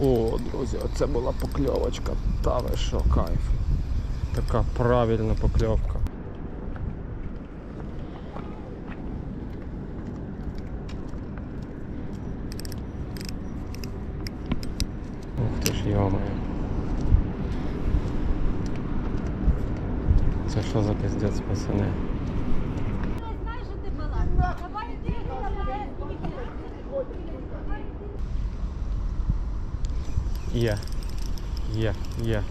О, друзі, оце була покльовочка. Та ви що, кайф. Така правильна покльовка. Ух ти ж йомає. Це що за пиздець, пацани? Знаєш, що ти була? Давай ти Є. Є, є.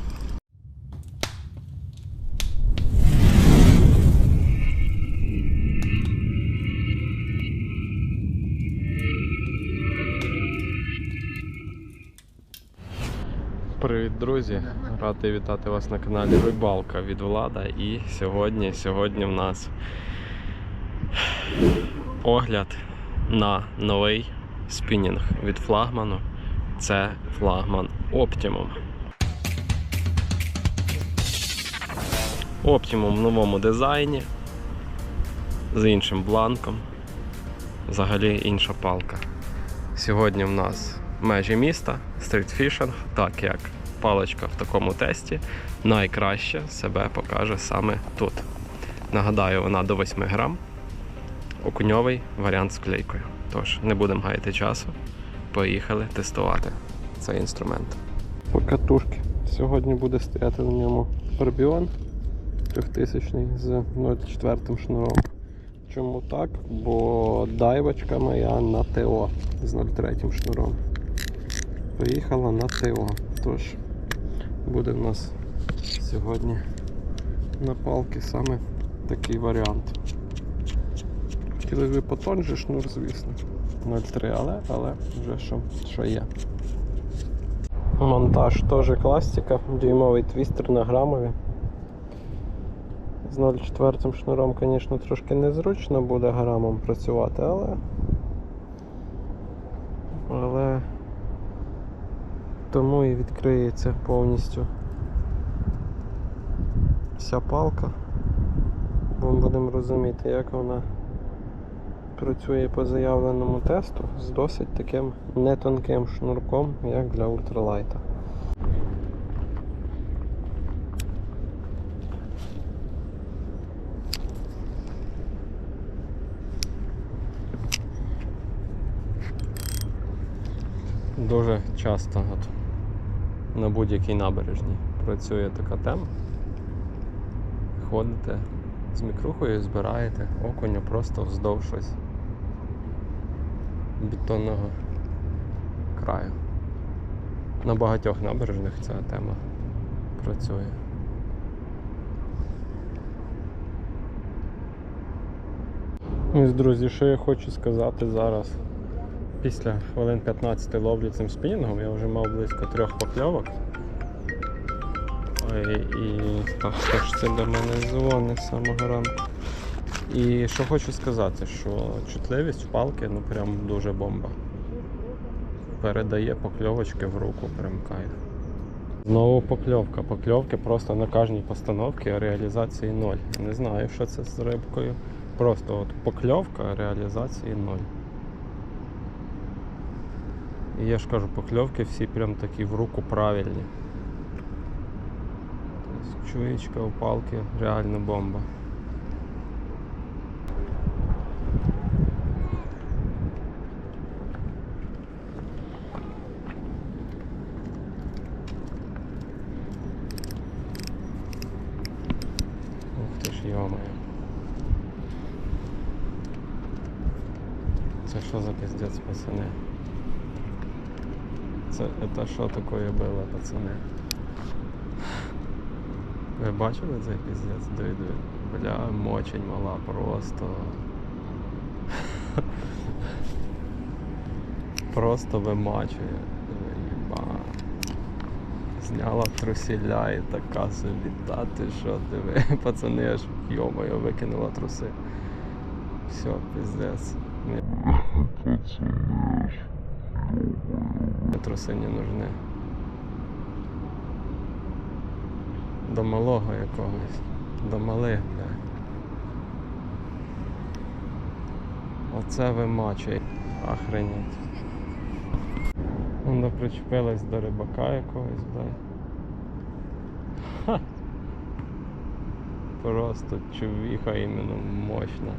Привіт, друзі! Радий вітати вас на каналі Рибалка від Влада. І сьогодні, сьогодні в нас огляд на новий спінінг від флагману. Це флагман Optimum. Optimum в новому дизайні. З іншим бланком. Взагалі інша палка. Сьогодні в нас межі міста, стрітфішинг, так як паличка в такому тесті найкраще себе покаже саме тут. Нагадаю, вона до 8 грам. Окуньовий варіант з клейкою. Тож, не будемо гаяти часу. Поїхали тестувати цей інструмент. Покатушки. Сьогодні буде стояти на ньому Орбіон 3000 з 0,4 шнуром. Чому так? Бо дайвочка моя на ТО з 0,3 шнуром. Поїхала на ТО. Тож буде в нас сьогодні на палки саме такий варіант. Хотіли би потоньше шнур, звісно. 0,3, але, але вже що, що є. Монтаж теж класика, дюймовий твістер на грамові. З 0,4 шнуром, звісно, трошки незручно буде грамом працювати, але. Але тому і відкриється повністю вся палка. Бо будемо розуміти, як вона працює по заявленому тесту з досить таким нетонким шнурком, як для ультралайта. Дуже часто от, на будь-якій набережній працює така тема. Ходите з мікрухою, збираєте окуня просто вздовж ось бетонного краю. На багатьох набережних ця тема працює. Ось, друзі, що я хочу сказати зараз. Після хвилин 15 ловлі цим спінінгом я вже мав близько трьох покльовок. Ой, і так, хто ж це до мене дзвонить з самого ранку. І що хочу сказати, що чутливість в палки ну прям дуже бомба. Передає покльовочки в руку, прям кайф. Знову покльовка. Покльовки просто на кожній постановці, а реалізації ноль. Не знаю, що це з рибкою. Просто от покльовка, реалізації ноль. І я ж кажу, покльовки всі прям такі в руку правильні. Тобто чуєчка у палки реально бомба. Ух ти ж йомає. Це що за пиздець, пацани? Це, це що таке було, пацани? Ви бачили цей пиздець? Диви, диви. Бля, мочень мала просто. Просто вимачує. Єба. Зняла трусіля і така собі, та ти що, диви, пацани аж йомою викинула труси. Все, пиздец. Мне труси не нужны. До малого якогось. До малих, бля. Оце вимачує. Охренеть. Вона причепилась до рибака якогось, дай. Ха! Просто чувіха іменно мощна.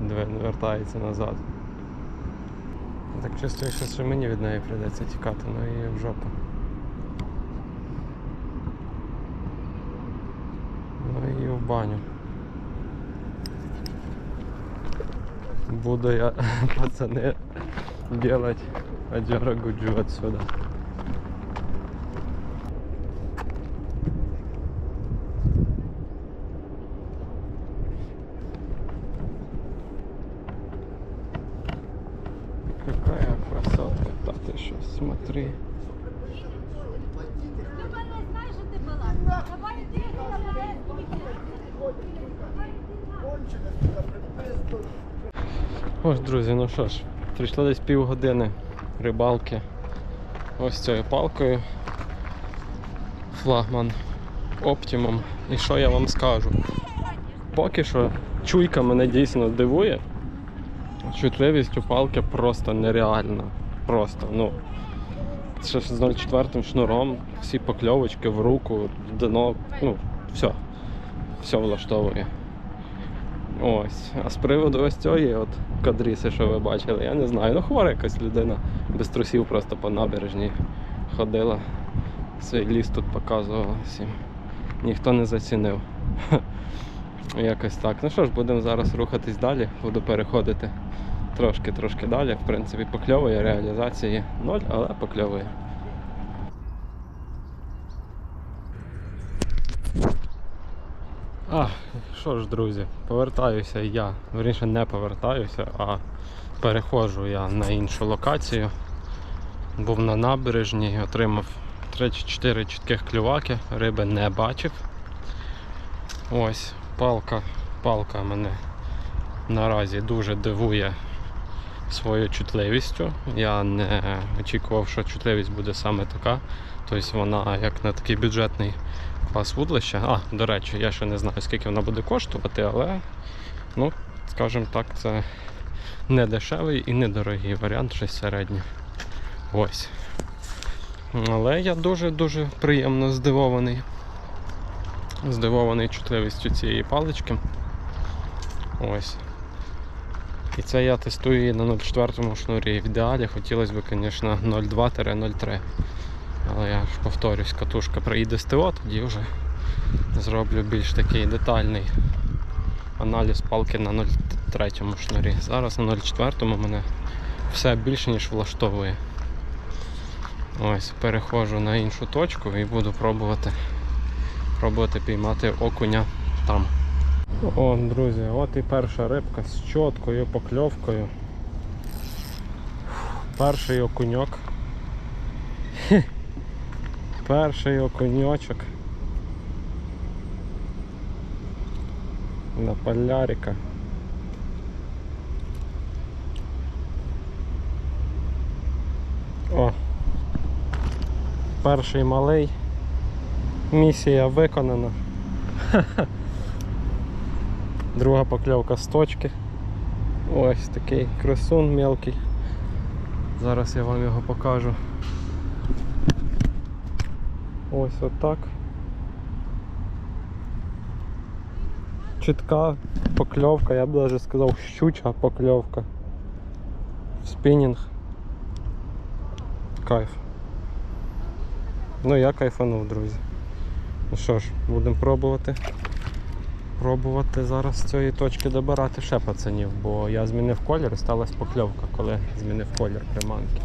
Две вертається назад. Так чувствую, що ще мені від неї прийдеться тікати, ну і в жопу. Ну і в баню. Буду я, пацаны, делать Аджара Гуджу отсюда. Какая красотка, да ты что, смотри. Ти мене знаєш, що ти була. Давай ти Ось, друзі, ну що ж, прийшло десь півгодини рибалки ось цією палкою. Флагман Optimum. І що я вам скажу? Поки що чуйка мене дійсно дивує. Чутливість у палки просто нереальна. Просто, ну. Ще з 0,4 шнуром, всі покльовочки в руку, дно, ну, все. Все влаштовує. Ось. А з приводу ось цієї от кадріси, що ви бачили, я не знаю. Ну хвора якась людина без трусів просто по набережній ходила. Свій ліс тут показувала всім. Ніхто не зацінив. Якось так. Ну що ж, будемо зараз рухатись далі, буду переходити трошки-трошки далі. В принципі, покльовує, реалізації ноль, але покльовує. А, що ж, друзі, повертаюся я. Вірніше не повертаюся, а переходжу я на іншу локацію. Був на набережній, отримав 3-4 чітких клюваки, риби не бачив. Ось, палка, палка мене наразі дуже дивує своєю чутливістю. Я не очікував, що чутливість буде саме така. Тобто вона як на такий бюджетний клас вудлища. А, до речі, я ще не знаю, скільки вона буде коштувати, але, ну, скажімо так, це не дешевий і недорогий варіант, щось середнє. Ось. Але я дуже-дуже приємно здивований. Здивований чутливістю цієї палички. Ось. І це я тестую її на 0,4 шнурі. В ідеалі хотілося б, звісно, 0,2-0,3. Але я ж повторюсь, катушка приїде з ТО, тоді вже зроблю більш такий детальний аналіз палки на 0,3 шнурі. Зараз на 0,4 мене все більше ніж влаштовує. Ось, переходжу на іншу точку і буду пробувати пробувати піймати окуня там. О, друзі, от і перша рибка з чіткою покльовкою. Перший окуньок. Перший окуньочок. На полярика. О! Перший малий. Місія виконана. Друга покльовка з точки. Ось такий красун мелкий. Зараз я вам його покажу. Ось отак. Чітка покльовка, я б навіть сказав щуча покльовка. Спінінг. Кайф. Ну я кайфанув, друзі. Ну що ж, будемо пробувати. Пробувати зараз з цієї точки добирати ще пацанів, бо я змінив колір і сталася покльовка, коли змінив колір приманки.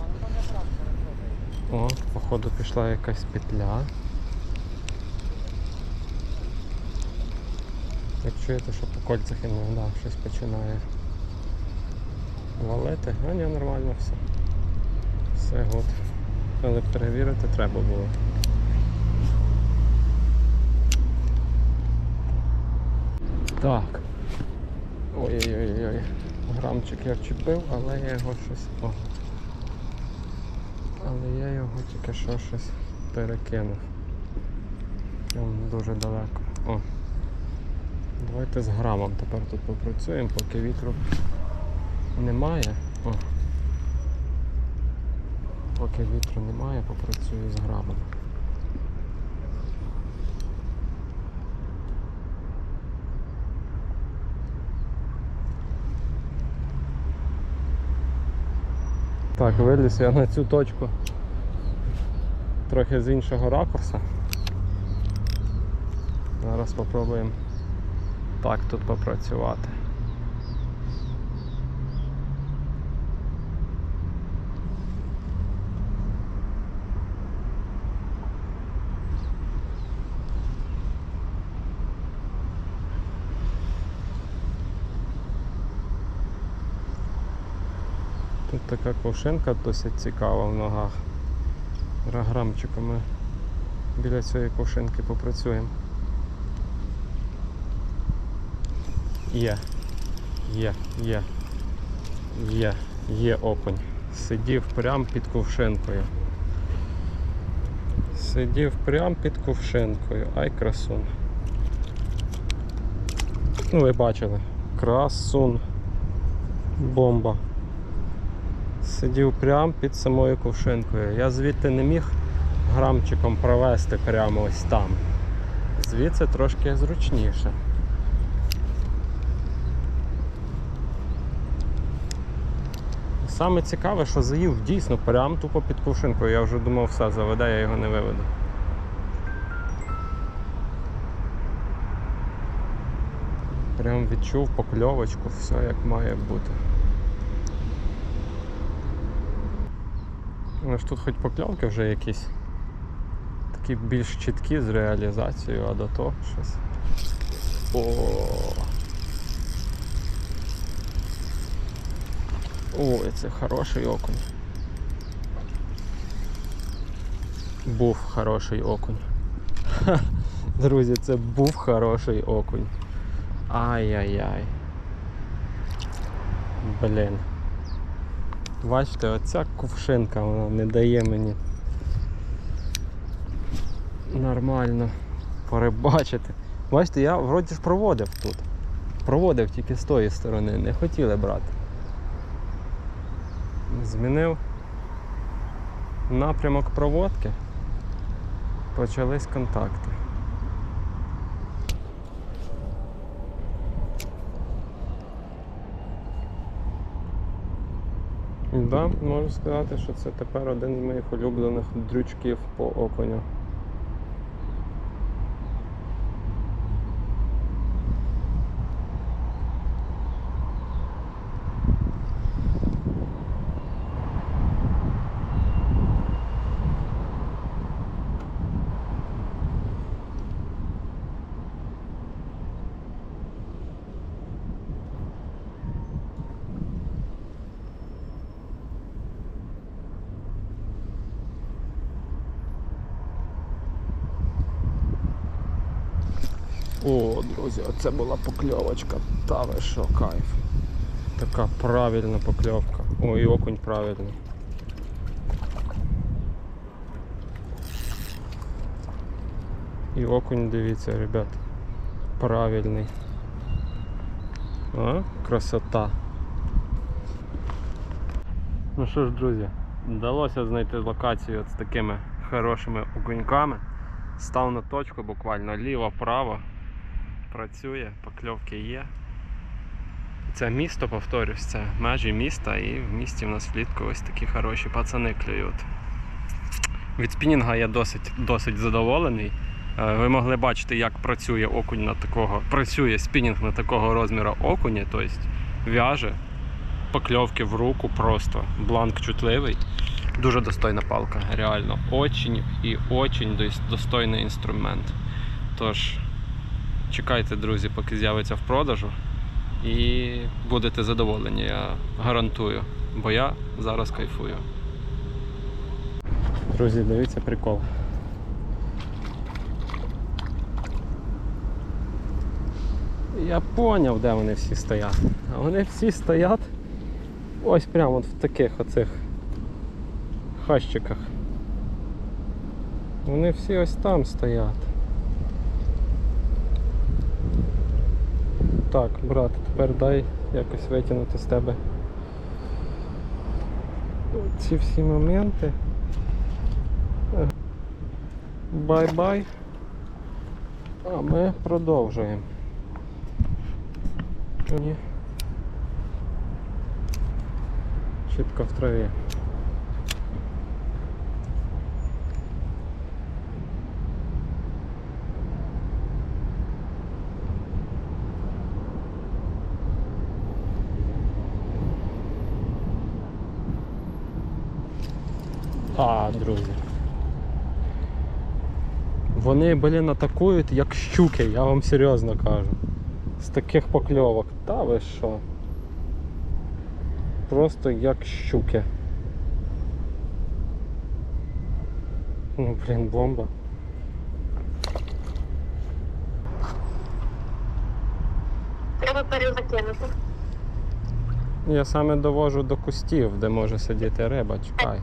О, походу пішла якась петля. Як чуєте, що по кольцях іноді щось починає валити, а ні, нормально все. Все гуд. Але перевірити треба було. Так. Ой-ой-ой, грамчик я вчепив, але я його щось... О. Але я його тільки що щось перекинув. Прям дуже далеко. О. Давайте з грамом тепер тут попрацюємо, поки вітру немає. О. Поки вітру немає, попрацюю з грабом. Так, виліз я на цю точку трохи з іншого ракурсу. Зараз спробуємо так тут попрацювати. Тут така ковшинка досить цікава в ногах. Грамчиком ми біля цієї ковшинки попрацюємо. Є, є, є, є, є окунь. Сидів прямо під ковшинкою. Сидів прямо під ковшинкою. Ай красун. Ну ви бачили. Красун. Бомба. Сидів прямо під самою ковшинкою. Я звідти не міг грамчиком провести прямо ось там. Звідси трошки зручніше. Саме цікаве, що заїв дійсно прямо тупо під ковшинкою. Я вже думав, все, заведе, я його не виведу. Прям відчув покльовочку, все як має бути. Ну ж тут хоч покльовки вже якісь такі більш чіткі з реалізацією, а до того щось. О. Ой, це хороший окунь. Був хороший окунь. Ха, друзі, це був хороший окунь. Ай-яй-яй. Блін. Бачите, оця кувшинка вона не дає мені нормально перебачити. Бачите, я вроді ж проводив тут. Проводив тільки з тої сторони, не хотіли брати. Змінив напрямок проводки. Почались контакти. Да, можу сказати, що це тепер один з моїх улюблених дрючків по окуню. О, друзі, оце була покльовочка. Та ви що, кайф. Така правильна покльовка. О, і окунь правильний. І окунь, дивіться, ребят. Правильний. А, красота. Ну що ж, друзі, вдалося знайти локацію от з такими хорошими окуньками. Став на точку буквально ліво-право. Працює, покльовки є. Це місто, повторюсь, це межі міста і в місті в нас влітку ось такі хороші пацани клюють. Від спінінга я досить, досить задоволений. Е, Ви могли бачити, як працює окунь на такого, працює спінінг на такого розміру окуня, тобто в'яже, покльовки в руку просто, бланк чутливий. Дуже достойна палка, реально. Очень і очень достойний інструмент. Тож, чекайте, друзі, поки з'явиться в продажу. І будете задоволені, я гарантую. Бо я зараз кайфую. Друзі, дивіться прикол. Я поняв, де вони всі стоять. А вони всі стоять ось прямо от в таких оцих хащиках. Вони всі ось там стоять. Так, брат, тепер дай якось витягнути з тебе ці всі моменти. Бай-бай. А ми продовжуємо. Ні. Чітко в траві. Друзі. Вони, блін, атакують як щуки, я вам серйозно кажу. З таких покльовок. Та ви що? Просто як щуки. Ну, блін, бомба. Треба перезакинути. Я саме довожу до кустів, де може сидіти риба, чекай.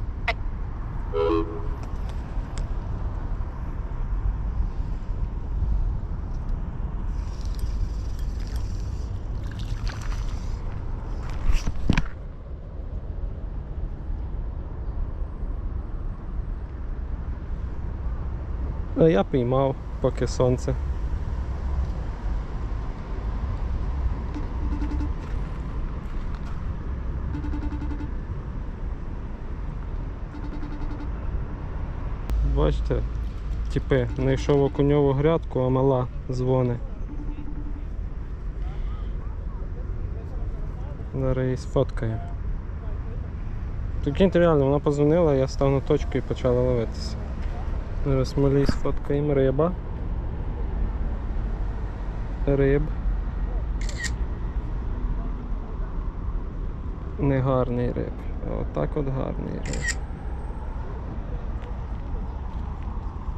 А я піймав, поки сонце. Бачите, типи, знайшов окуньову грядку, а мала дзвони. Зараз її сфоткаю. Прикиньте, реально, вона позвонила, я став на точку і почала ловитися. Зараз малій сфоткаємо риба. Риб. Не гарний риб. Отак от гарний риб.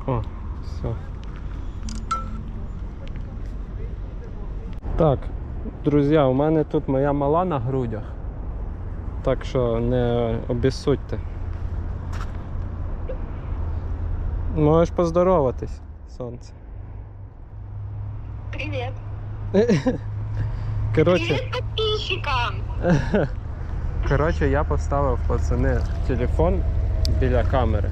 О, все. Так, друзі, у мене тут моя мала на грудях. Так що не обіссудьте. Можеш поздороватись, сонце. Привіт. Коротше. Привіт підписчикам. Коротше, я поставив пацани телефон біля камери.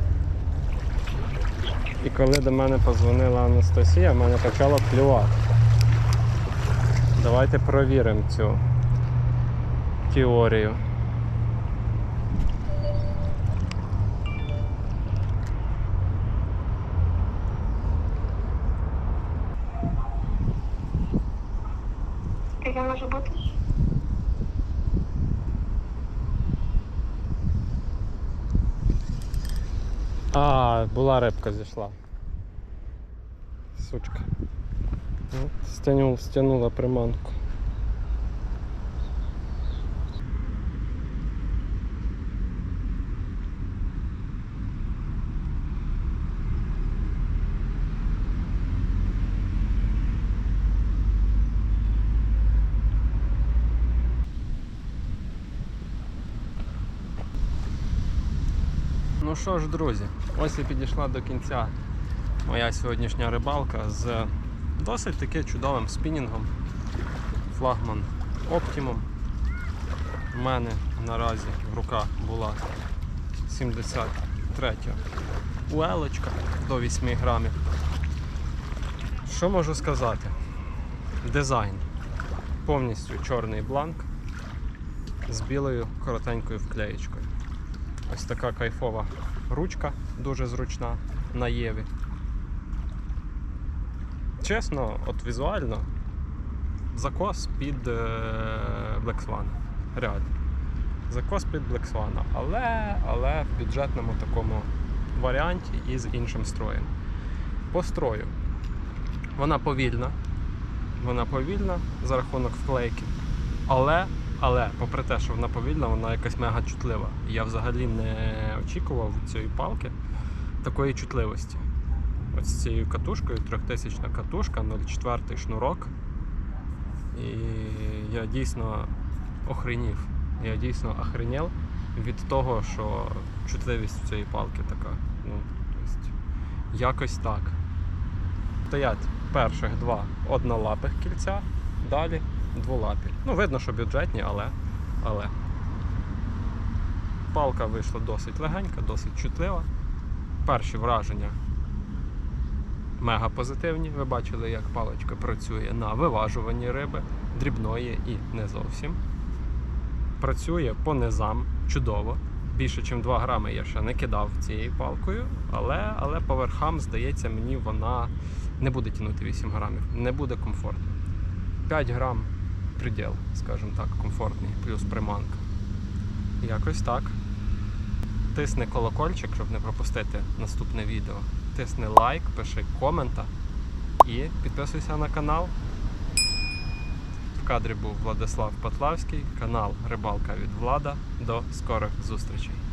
І коли до мене позвонила Анастасія, в мене почало клювати. Давайте провіримо цю теорію. Яке може бути? А, була рибка зійшла. Сучка. Ну, Стянув, стянула приманку. Ну що ж, друзі, ось і підійшла до кінця моя сьогоднішня рибалка з досить таки чудовим спінінгом. Флагман Optimum. У мене наразі в руках була 73 уелочка до 8 грамів. Що можу сказати? Дизайн. Повністю чорний бланк з білою коротенькою вклеєчкою. Ось така кайфова ручка, дуже зручна на Єві. Чесно, от візуально, закос під е, Black Swan. Реально. Закос під Black Swan. Але, але в бюджетному такому варіанті і з іншим строєм. По строю. Вона повільна. Вона повільна за рахунок вклейки. Але але, попри те, що вона повільна, вона якась мега чутлива. Я взагалі не очікував від цієї палки такої чутливості. Ось з цією катушкою, 3000 катушка, 0,4 шнурок. І я дійсно охренів. Я дійсно охренів від того, що чутливість в цієї палки така. Ну, тобто, якось так. Стоять перших два однолапих кільця, далі дволапі. Ну, видно, що бюджетні, але. але. Палка вийшла досить легенька, досить чутлива. Перші враження мега позитивні. Ви бачили, як паличка працює на виважуванні риби, дрібної і не зовсім. Працює по низам чудово. Більше, ніж 2 грами я ще не кидав цією палкою, але, але по верхам, здається, мені вона не буде тягнути 8 грамів, не буде комфортно. 5 грам приділ, скажімо так, комфортний, плюс приманка. Якось так. Тисни колокольчик, щоб не пропустити наступне відео. Тисни лайк, пиши комента і підписуйся на канал. В кадрі був Владислав Патлавський, канал Рибалка від Влада. До скорих зустрічей.